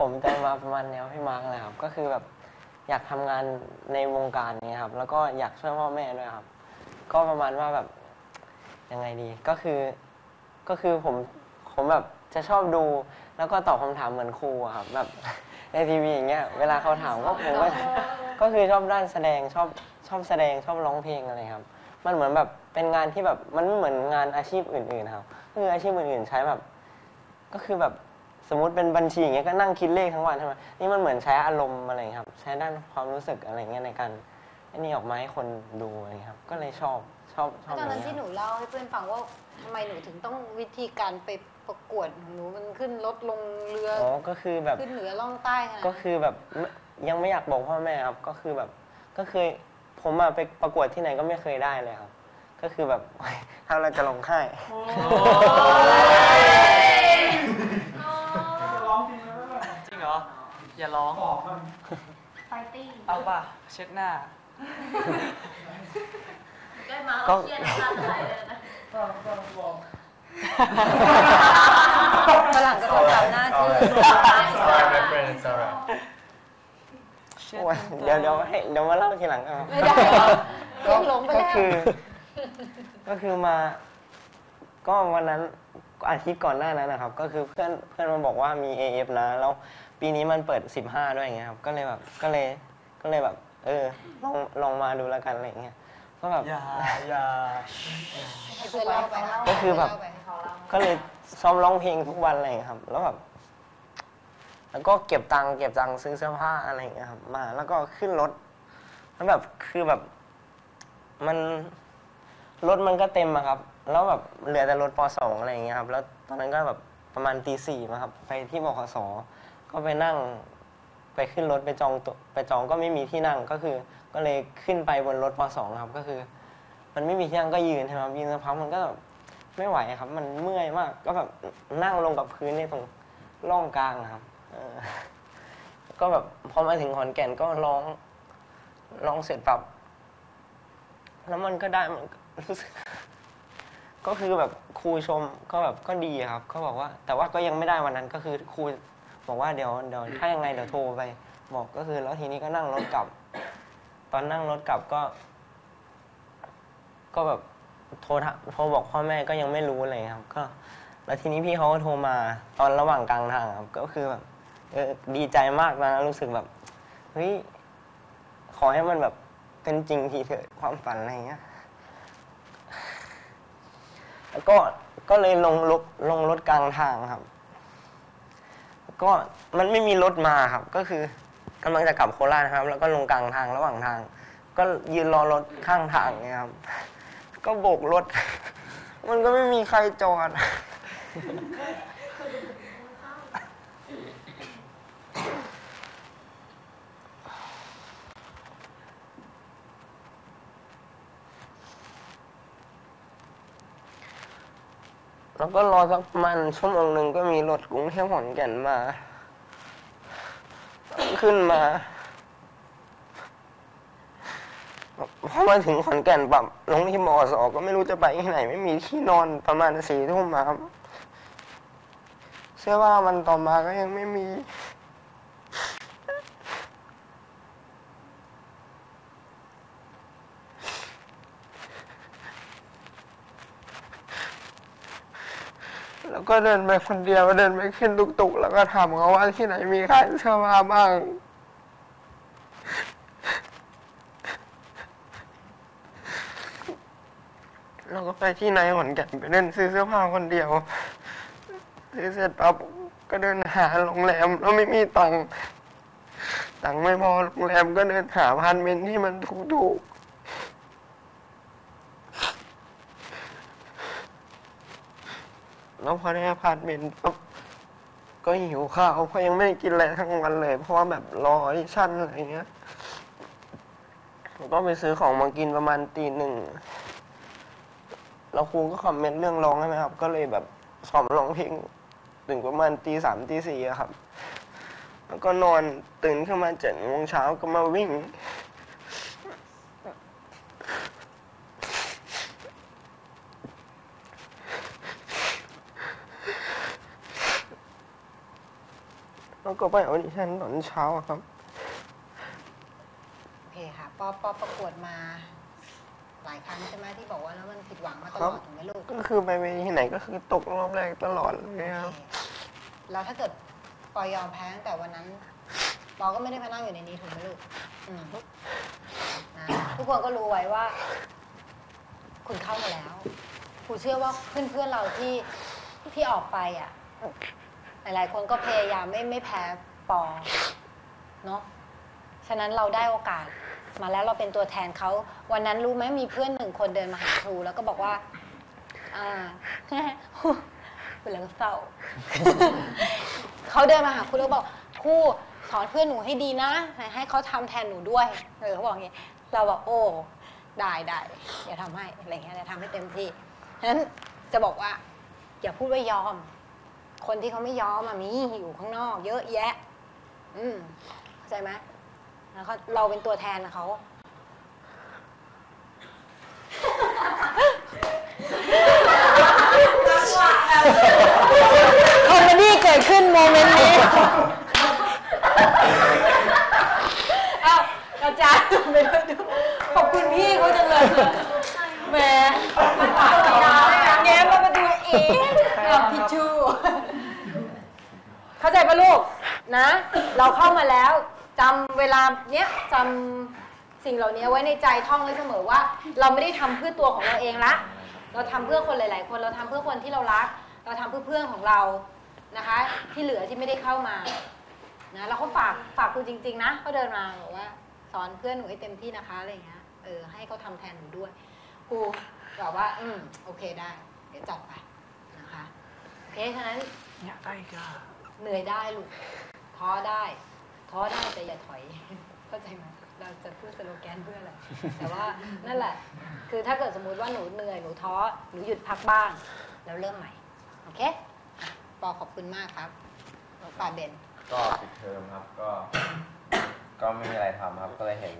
ผมจะมาประมาณแนวพี่มาร์กเลยครับ ก็คือแบบอยากทำงานในวงการนี้ครับ แล้วก็อยากช่วยพ่อแม่ด้วยครับ ก็ประมาณว่าแบบยังไงดี ก็คือก็คือผมผมแบบจะชอบดู แล้วก็ตอบคำถามเหมือนครูอะครับ แบบในทีวีอย่างเงี้ย เวลาเขาถามก็ผมก็ก็คือชอบด้านแสดงชอบชอบแสดงชอบร้องเพลงอะไรครับ มันเหมือนแบบเป็นงานที่แบบมันไม่เหมือนงานอาชีพอื่นๆครับ คืออาชีพอื่นๆใช้แบบ ก็คือแบบ สมมติเป็นบัญชีอย่างเงี้ยก็นั่งคิดเลขทั้งวันใช่ไหมนี่มันเหมือนใช้อารมณ์อะไรอย่างเงี้ยครับ ใช้ด้านความรู้สึกอะไรเงี้ยในการอันนี้ออกมาให้คนดูอะไรเงี้ยครับ ก็เลยชอบชอบชอบตอนนั้นย่างที่เงี้ยหนูเล่าให้เพื่อนฟังว่าทำไมหนูถึงต้องวิธีการไปประกวดของหนูมันขึ้นรถลงเรืออ๋อก็คือแบบขึ้นเหนือล่องใต้ขนาดก็นั้นคือแบบไม่ยังไม่อยากบอกพ่อแม่ครับก็คือแบบก็เคยผมมาไปประกวดที่ไหนก็ไม่เคยได้เลยครับ ก็คือแบบถ้าเราจะร้องไห้ จริงเหรอ อย่าร้องไฟติ้งเอาป่ะเช็ดหน้าใกล้มาก็เครียดน้ำตาจะไหลเลยนะฝรั่งก็ต้องทำหน้าที่ Sorry, my friend, it's alright. โอ้ยเดี๋ยวเดี๋ยวให้เดี๋ยวมาเล่าทีหลังครับไม่ได้เหรอเรื่องหลงไปก็แล้ว คือ ก็คือมา ก็วันนั้น อาทิตย์ก่อนหน้านั้นนะครับ ก็คือเพื่อนเพื่อนมาบอกว่ามี AF นะ แล้วปีนี้มันเปิด 15 ด้วยอย่างเงี้ยครับ ก็เลยแบบ ก็เลย ก็เลยแบบ เออ ลอง ลองมาดูแล้วกันอะไรอย่างเงี้ย ก็แบบ อย่าอย่าให้เพื่อนเล่าไปก็คือแบบเล่าไปให้เขาเล่าก็เลยซ้อมร้องเพลงทุกวันอะไรอย่างเงี้ยครับ แล้วแบบ แล้วก็เก็บตังค์ เก็บตังค์ซื้อเสื้อผ้าอะไรอย่างเงี้ยครับ มา แล้วก็ขึ้นรถ แล้วแบบ คือแบบ มัน รถมันก็เต็มอะครับ แล้วแบบเหลือแต่รถปสองอะไรอย่างเงี้ยครับ แล้วตอนนั้นก็แบบประมาณตีสี่มาครับ ไปที่บขสก็ไปนั่ง ไปขึ้นรถไปจองตัวไปจองก็ไม่มีที่นั่งก็คือ ก็เลยขึ้นไปบนรถปสองครับ ก็คือ มันไม่มีที่นั่งก็ยืนใช่ไหมครับยืนสักพักมันก็แบบไม่ไหวครับ มันเมื่อยมาก ก็แบบนั่งลงกับพื้นในตรงร่องกลางอะครับก็แบบพอมาถึงขอนแก่นก็ร้องร้องเสร็จปรับแล้วมันก็ได้มัน รู้สึก ก็คือแบบครูชมก็แบบก็ดีครับก็บอกว่า แต่ว่าก็ยังไม่ได้วันนั้นก็คือครูบอกว่าเดี๋ยวเดี๋ยวถ้ายังไงเดี๋ยวโทรไปบอกก็คือ แล้วทีนี้ก็นั่งรถกลับ ตอนนั่งรถกลับก็ ก็แบบโทรโทรบอกพ่อแม่ก็ยังไม่รู้อะไรครับ ก็ แล้วทีนี้พี่เขาก็โทรมาตอนระหว่างกลางทางครับ ก็คือแบบเออดีใจมากตอนนั้นรู้สึกแบบเฮ้ยขอให้มันแบบเป็นจริงทีเถอะความฝันอะไรอย่างเงี้ย แล้วก็ก็เลยลงรถลงรถกลางทางครับ ก็มันไม่มีรถมาครับ ก็คือกำลังจะกลับโคราชครับ แล้วก็ลงกลางทางระหว่างทาง ก็ยืนรอรถข้างทางเนี่ยครับ ก็โบกรถ มันก็ไม่มีใครจอด แล้วก็รอสักประมาณชั่วโมงหนึ่งก็มีรถกรุงเทพขอนแก่นมา ขึ้นมาพอมาถึงขอนแก่นปรับลงที่มอสอก็ไม่รู้จะไปที่ไหน ไม่มีที่นอนประมาณสี่ทุ่มมาครับ เชื่อว่าวันต่อมาก็ยังไม่มี แล้วก็เดินไปคนเดียวเดินไปขึ้นตุกๆแล้วก็ถามเขาว่าที่ไหนมีขายเสื้อผ้าบ้างเราก็ไปที่ไหนขอนแก่นไปเดินซื้อเสื้อผ้าคนเดียวซื้อเสร็จปั๊บก็เดินหาโรงแรมแล้วไม่มีตังค์ตังค์ไม่พอโรงแรมก็เดินหาพาร์ทเมนต์ที่มันถูกๆ แล้วพอได้อพาร์ทเมนต์ปั๊บก็หิวข้าวเพราะยังไม่ได้กินอะไรทั้งวันเลย เพราะว่าแบบรอออดิชั่นอะไรเงี้ยผมก็ไปซื้อของมากินประมาณตีหนึ่งแล้วครูก็คอมเมนต์เรื่องร้องใช่ไหมครับ ก็เลยแบบสอบร้องเพลงถึงประมาณตีสามตีสี่ครับ แล้วก็นอนตื่นขึ้นมาเจ็ดโมงเช้าก็มาวิ่ง แล้วแล้วก็ไปออดิชั่นตอนเช้าอะครับ โอเคค่ะปอปอประกวดมา หลายครั้งใช่ไหมที่บอกว่าแล้วมันผิดหวังมาตลอดครับถูกไหมลูกก็คือไปเวทีไหนก็คือตกรอบแรกตลอดเลยครับโอเคแล้วถ้าเกิดปอยอมแพ้ตั้งแต่วันนั้นปอก็ไม่ได้มานั่งอยู่ในนี้ถูกไหมลูกอืมนะทุกคนก็รู้ไว้ว่า คุณเข้ามาแล้วครูเชื่อว่าเพื่อนๆเราที่ที่ออกไปอะ หลายๆ คนก็พยายามไม่ไม่แพ้ปอเนาะฉะนั้นเราได้โอกาสมาแล้วเราเป็นตัวแทนเขาวันนั้นรู้ไหมมีเพื่อนหนึ่งคนเดินมาหาครูแล้วก็บอกว่าอ่าเป็นเรื่องเศร้าเขาเดินมาหาครูแล้วบอกครูสอนเพื่อนหนูให้ดีนะ ให้เขาทำแทนหนูด้วยเออเขาบอกอย่างงี้เราบอกโอ้ได้ได้เดี๋ยวทำให้อะไรเงี้ยเดี๋ยวทำให้เต็มที่ฉะนั้นจะบอกว่า อย่าพูดว่ายอม คนที่เขาไม่ยอมอะมีอยู่ข้างนอก เยอะแยะ อืมเข้าใจไหมแล้วเขาเราเป็นตัวแทนเขา คอมเมดี้เกิดขึ้นโมเมนต์นี้ เอ้าอาจารย์ไปด้วยดูขอบคุณพี่เขาจังเลยแหมแง้มมาประตูเอง เอาทิชชู่เข้าใจปะลูกนะ เราเข้ามาแล้วจำเวลาเนี้ยจำสิ่งเหล่านี้ไว้ในใจท่องไว้เสมอว่า เราไม่ได้ทำเพื่อตัวของเราเองละ เราทำเพื่อคนหลาย ๆ คนเราทำเพื่อคนที่เรารัก เราทำเพื่อเพื่อนของเรานะคะ ที่เหลือที่ไม่ได้เข้ามานะแล้วเขาฝากฝากครูจริง ๆ นะเขาเดินมาบอกว่า สอนเพื่อนหนูให้เต็มที่นะคะอะไรอย่างเงี้ยเออให้เขาทำแทนหนูด้วยครูบอกว่า อืมโอเคได้ เดี๋ยวจัดไป โอเคฉะนั้น อยากได้ก็เหนื่อยได้ลูก ท้อได้ ท้อได้แต่อย่าถอย เข้าใจไหมเราจะพูดสโลแกนเพื่ออะไร แต่ว่านั่นแหละ คือถ้าเกิดสมมุติว่าหนูเหนื่อย หนูท้อ หนูหยุดพักบ้าง แล้วเริ่มใหม่ โอเคอะปอขอบคุณมากครับป่าเบน ก็ปิดเทอมครับ ก็ ก็ไม่มีอะไรทำครับ ก็เลยเห็น